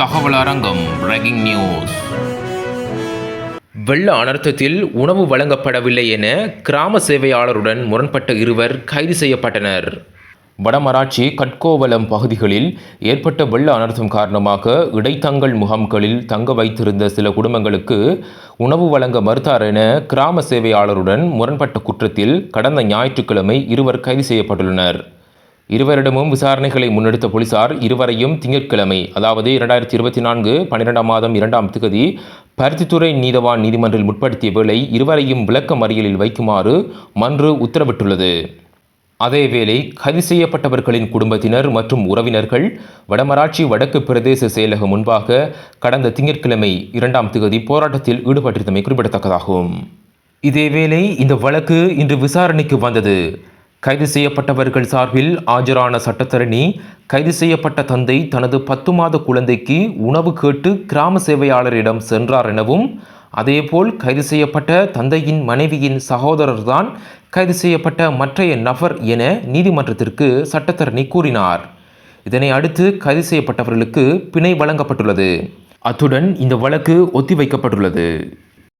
தகவல் அரங்கம் breaking news வெள்ள அனர்த்தத்தில் உணவு வழங்கப்படவில்லை என கிராம சேவையாளருடன் முரண்பட்ட இருவர் கைது செய்யப்பட்டனர். வடமராட்சி கட்கோவலம் பகுதிகளில் ஏற்பட்ட வெள்ள அனர்த்தம் காரணமாக இடைத்தங்கல் முகாம்களில் தங்க வைத்திருந்த சில குடும்பங்களுக்கு உணவு வழங்க மறுத்தார் என கிராம சேவையாளருடன் முரண்பட்ட குற்றத்தில் கடந்த ஞாயிற்றுக்கிழமை இருவர் கைது செய்யப்பட்டுள்ளனர். இருவரிடமும் விசாரணைகளை முன்னெடுத்த போலீசார் இருவரையும் திங்கட்கிழமை அதாவது இரண்டாயிரத்தி இருபத்தி நான்கு பன்னிரெண்டாம் மாதம் இரண்டாம் திகதி பருத்தித்துறை நீதவான் நீதிமன்றில் முற்படுத்திய வேளை இருவரையும் விளக்க மறியலில் வைக்குமாறு மன்று உத்தரவிட்டுள்ளது. அதேவேளை கைது செய்யப்பட்டவர்களின் குடும்பத்தினர் மற்றும் உறவினர்கள் வடமராட்சி வடக்கு பிரதேச செயலகம் முன்பாக கடந்த திங்கட்கிழமை இரண்டாம் திகதி போராட்டத்தில் ஈடுபட்டிருந்தமை குறிப்பிடத்தக்கதாகும். இதேவேளை இந்த வழக்கு இன்று விசாரணைக்கு வந்தது. கைது செய்யப்பட்டவர்கள் சார்பில் ஆஜரான சட்டத்தரணி கைது செய்யப்பட்ட தந்தை தனது பத்து மாத குழந்தைக்கு உணவு கேட்டு கிராம சேவையாளரிடம் சென்றார் எனவும் அதேபோல் கைது செய்யப்பட்ட தந்தையின் மனைவியின் சகோதரர்தான் கைது செய்யப்பட்ட மற்றைய நபர் என நீதிமன்றத்திற்கு சட்டத்தரணி கூறினார். இதனை அடுத்து கைது செய்யப்பட்டவர்களுக்கு பிணை வழங்கப்பட்டுள்ளது. அத்துடன் இந்த வழக்கு ஒத்திவைக்கப்பட்டுள்ளது.